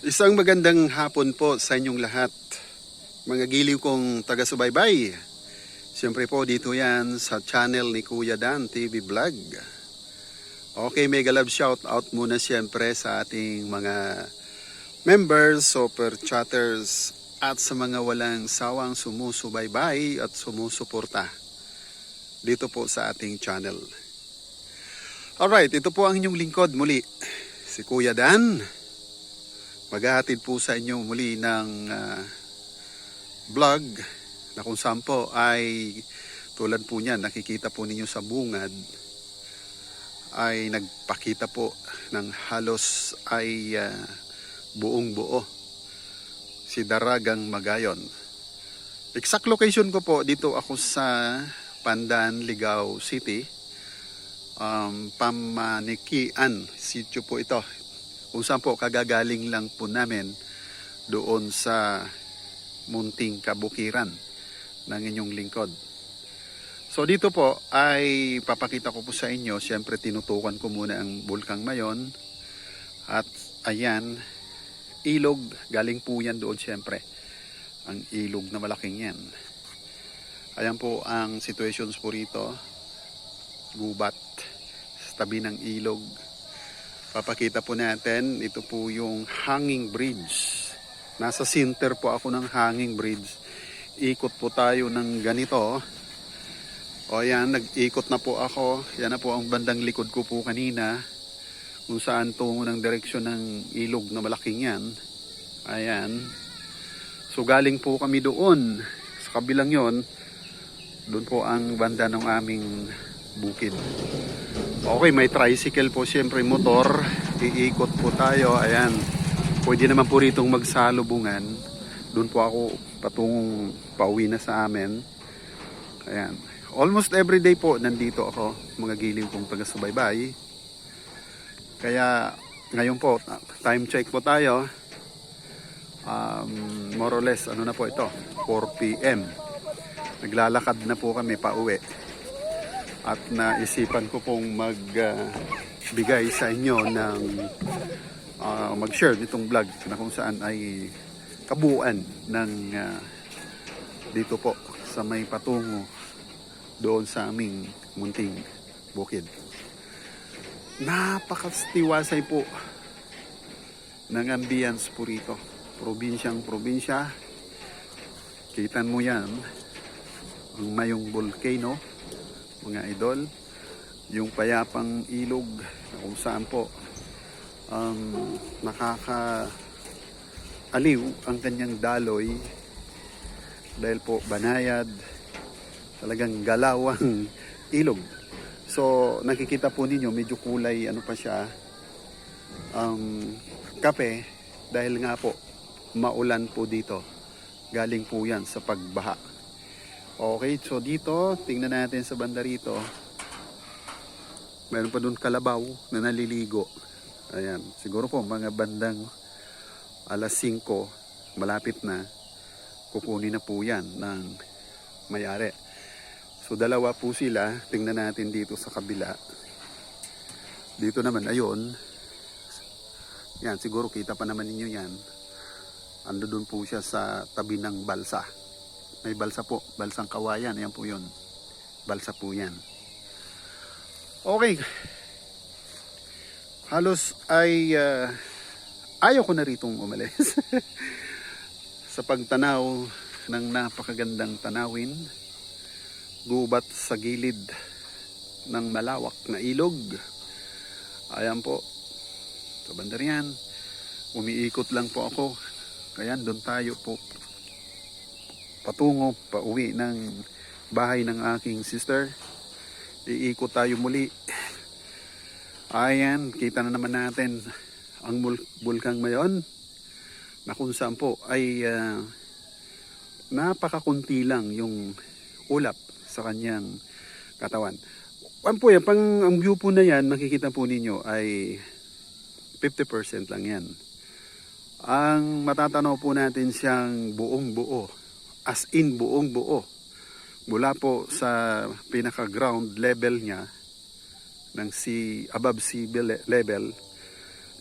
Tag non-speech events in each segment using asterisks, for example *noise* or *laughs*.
Isang magandang hapon po sa inyong lahat. Mga giliw kong taga-subaybay. Siyempre po dito yan sa channel ni Kuya Dan TV Vlog. Okay, mega love shout out muna siyempre sa ating mga members, super chatters, at sa mga walang sawang sumusubaybay at sumusuporta dito po sa ating channel. Alright, ito po ang inyong lingkod muli, si Kuya Dan. Maghahatid po sa inyo muli ng ah, vlog na kung saan po ay tulad po niyan, nakikita po ninyo sa bungad ay nagpakita po ng halos ay ah, buong buo si Daragang Magayon. Exact location ko po dito ako sa Pandan, Ligao City. Um, Pamanikian, sityo po ito. Kung saan po kagagaling lang po namin doon sa munting kabukiran ng inyong lingkod. So dito po ay papakita ko po sa inyo, siyempre tinutukan ko muna ang Bulkang Mayon at ayan, ilog, galing po yan doon siyempre. Ang ilog na malaking yan. Ayan po ang situations po rito. Gubat sa tabi ng ilog. Papakita po natin, ito po yung hanging bridge. Nasa center po ako ng hanging bridge. Ikot po tayo ng ganito. O yan, nag-ikot na po ako. Yan na po ang bandang likod ko po kanina. Kung saan tungo ng direksyon ng ilog na malaking yan. Ayan. So galing po kami doon. Sa kabilang yon, doon po ang banda ng aming bukid. Okay, may tricycle po siyempre motor. Iikot po tayo. Ayan. Pwede naman po ritong magsalubungan. Doon po ako patungong pauwi na sa amin. Ayan. Almost every day po nandito ako. Mga giliw kong taga-subaybay. Kaya ngayon po, time check po tayo. Um, more or less, ano na po ito? 4 p.m. Naglalakad na po kami pa uwi. At naisipan ko pong magbigay sa inyo ng ah, mag-share nitong vlog na kung saan ay kabuuan ng ah, dito po sa may patungo doon sa aming munting bukid. Napakastiwasay po ng ambience po rito. Probinsyang probinsya. Kitan mo yan. Ang mayong volcano, mga idol. Yung payapang ilog na kung saan po um, nakaka aliw ang kanyang daloy. Dahil po banayad talagang galawang *laughs* ilog. So nakikita po ninyo medyo kulay ano pa siya um, kape. Dahil nga po maulan po dito. Galing po yan sa pagbaha okay so dito tingnan natin sa banda rito meron pa doon kalabaw na naliligo ayan siguro po mga bandang alas 5 malapit na kukunin na po yan ng mayari So dalawa po sila, tingnan natin dito sa kabila. Dito naman, ayun. Yan, siguro kita pa naman ninyo yan. Ando doon po siya sa tabi ng balsa. May balsa po, balsang kawayan, yan po yun. Balsa po yan. Okay. Halos ay ah, ayaw ko na ritong umalis. *laughs* sa pagtanaw ng napakagandang tanawin gubat sa gilid ng malawak na ilog. Ayan po. Sa yan. Umiikot lang po ako. Kaya doon tayo po patungo pa uwi ng bahay ng aking sister. Iikot tayo muli. Ayan, kita na naman natin ang bulkang mayon na kung saan po ay ah, napakakunti lang yung ulap sa kanyang katawan. Ano po yan, pang ang view po na yan, makikita po ninyo ay 50% lang yan. Ang matatanaw po natin siyang buong buo, as in buong buo, mula po sa pinaka ground level niya ng sea, above sea level,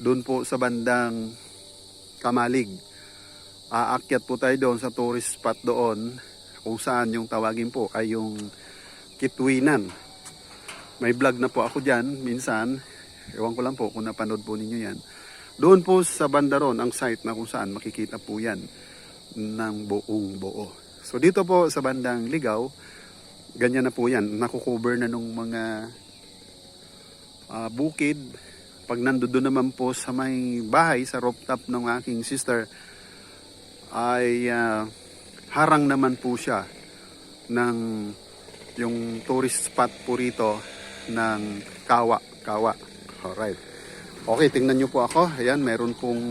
doon po sa bandang Kamalig. Aakyat po tayo doon sa tourist spot doon kung saan yung tawagin po ay yung Kitwinan. May vlog na po ako dyan minsan. Ewan ko lang po kung napanood po ninyo yan. Doon po sa banda ron ang site na kung saan makikita po yan ng buong buo. So dito po sa bandang Ligaw, ganyan na po yan. Nakukover na nung mga ah, bukid. Pag nandoon naman po sa may bahay, sa rooftop ng aking sister, ay ah, harang naman po siya ng yung tourist spot po rito ng Kawa. Kawa. Alright. Okay, tingnan nyo po ako. Ayan, meron pong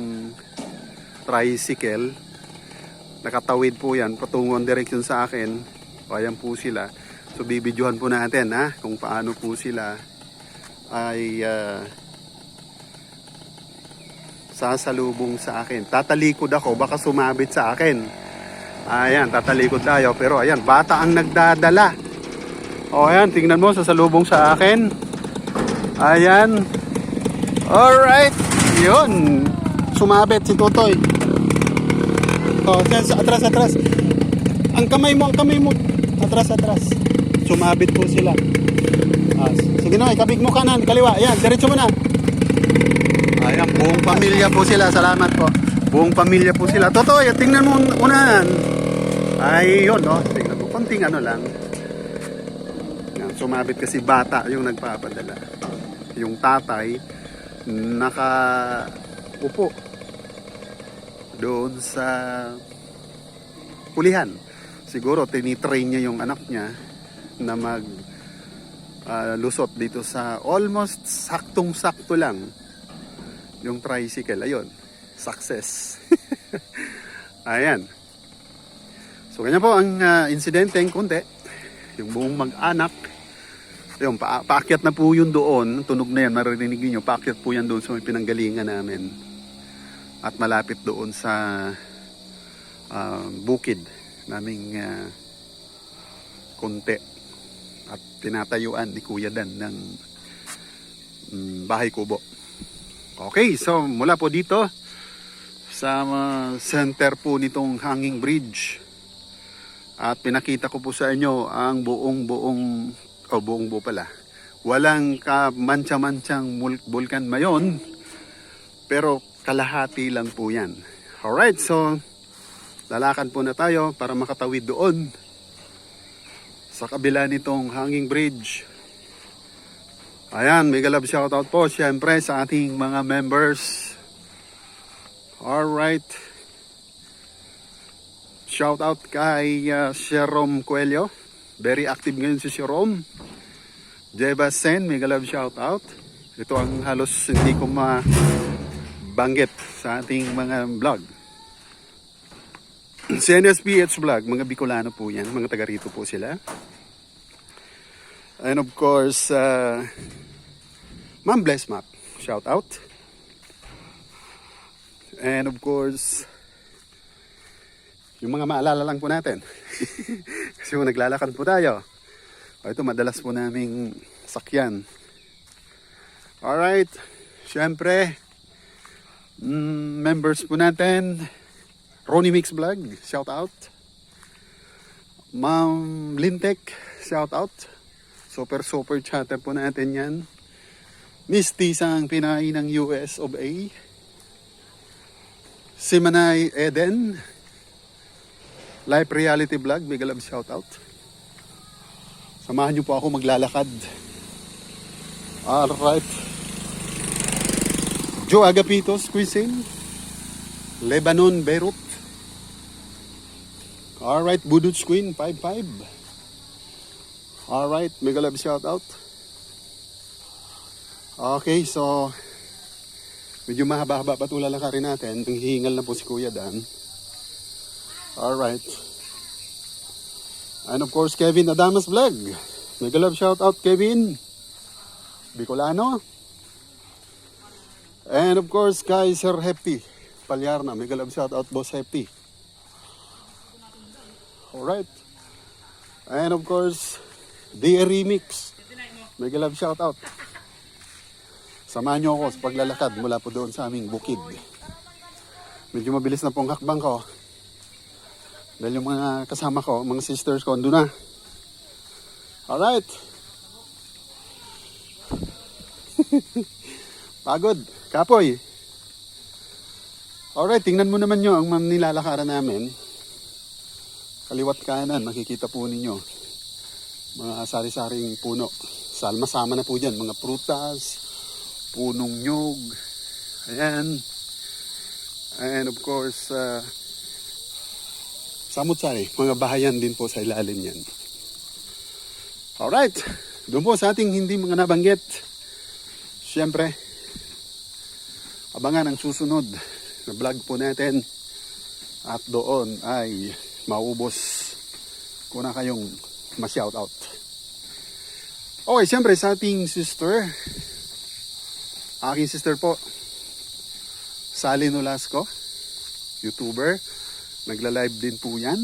tricycle. Nakatawid po yan. Patungong direction sa akin. O, ayan po sila. So, bibidyohan po natin ha, kung paano po sila ay ah, sasalubong sa akin. Tatalikod ako, baka sumabit sa akin. Ayan, tatalikod tayo. Pero ayan, bata ang nagdadala. O ayan, tingnan mo, sasalubong sa akin. Ayan. Alright. Yun. Sumabit si Tutoy. O, yan, sa atras, atras. Ang kamay mo, ang kamay mo. Atras, atras. Sumabit po sila. Ah, sige na, ikabig mo kanan, kaliwa. Ayan, diretso mo na. Ayan, buong pamilya po sila. Salamat po. Buong pamilya po sila. Totoy, tingnan mo un- unahan. Ay, yun, no? Tingnan mo. Konting ano lang. Yan, sumabit kasi bata yung nagpapadala. Yung tatay, naka upo doon sa pulihan. Siguro tinitrain niya yung anak niya na mag ah, lusot dito sa almost saktong-sakto lang yung tricycle. Ayun, success. *laughs* Ayan. So, ganyan po ang ah, insidente ng kunti. Yung buong mag-anak. Yung, pa paakyat na po yun doon. Tunog na yan, maririnig niyo Paakyat po yan doon sa may pinanggalingan namin. At malapit doon sa ah, bukid naming ah, kunti. At tinatayuan ni Kuya Dan ng mm, bahay kubo. Okay, so mula po dito sa uh, center po nitong hanging bridge at pinakita ko po sa inyo ang buong buong o buong buo pala. Walang ka mancha-manchang mul- bulkan mayon pero kalahati lang po yan. Alright, so lalakan po na tayo para makatawid doon sa kabila nitong hanging bridge. Ayan, mega love shoutout po syempre sa ating mga members. Alright. Shoutout kay uh, Jerome Coelho. Very active ngayon si Jerome. Jeba Sen, mega love shoutout. Ito ang halos hindi ko mabanggit sa ating mga vlog. *clears throat* Si NSPH Vlog, mga Bicolano po yan. Mga taga rito po sila. And of course, uh, Ma'am Bless Map, shout out. And of course, yung mga maalala lang po natin. *laughs* Kasi kung naglalakad po tayo, o ito madalas po naming sakyan. Alright, syempre, mm, members po natin, Ronnie Mix Vlog, shout out. Ma'am Lintek, shout out. Super super chatter po natin yan. Miss Tisang Pinay ng US of A. Si Manay Eden. Life Reality Vlog, mega love shout out. Samahan niyo po ako maglalakad. Alright. Joe Agapitos Cuisine. Lebanon, Beirut. Alright, Buduts Queen, 5-5. Alright, mega love shout out. Okay, so medyo mahaba-haba pa itong lalakarin natin. Hihingal na po si Kuya Dan. Alright. And of course, Kevin Adamas Vlog. Mega love shout out, Kevin. Bicolano. And of course, kay Sir Happy Palyarna. Mega love shout out, Boss Happy. Alright. And of course, The Remix. Mega love shout out. Samahan niyo ako sa paglalakad mula po doon sa aming bukid. Medyo mabilis na pong hakbang ko. Dahil yung mga kasama ko, mga sisters ko, andun na. Alright. *laughs* Pagod. Kapoy. Alright, tingnan mo naman nyo ang nilalakaran namin. Kaliwat kanan, makikita po ninyo. Mga sari-saring puno. Salma-sama na po dyan. Mga prutas, punong nyog. Ayan. And of course, uh, samut-sari. Mga bahayan din po sa ilalim yan. Alright. Doon po sa ating hindi mga nabanggit. Siyempre, abangan ang susunod na vlog po natin. At doon ay maubos ko na kayong ma-shoutout. Okay, siyempre sa ating sister, aking sister po, Sally Nolasco, YouTuber, nagla-live din po yan.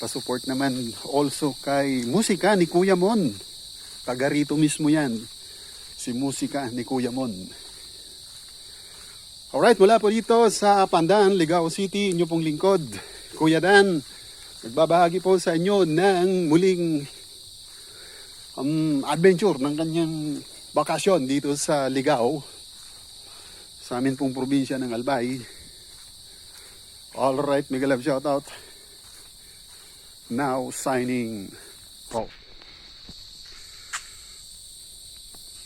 Pasupport naman also kay Musika ni Kuya Mon. Taga rito mismo yan. Si Musika ni Kuya Mon. Alright, mula po dito sa Pandan, Ligao City, inyo pong lingkod. Kuya Dan, nagbabahagi po sa inyo ng muling um, adventure ng kanyang bakasyon dito sa Ligao. Sa amin pong probinsya ng Albay. Alright, mega love shoutout. Now signing off.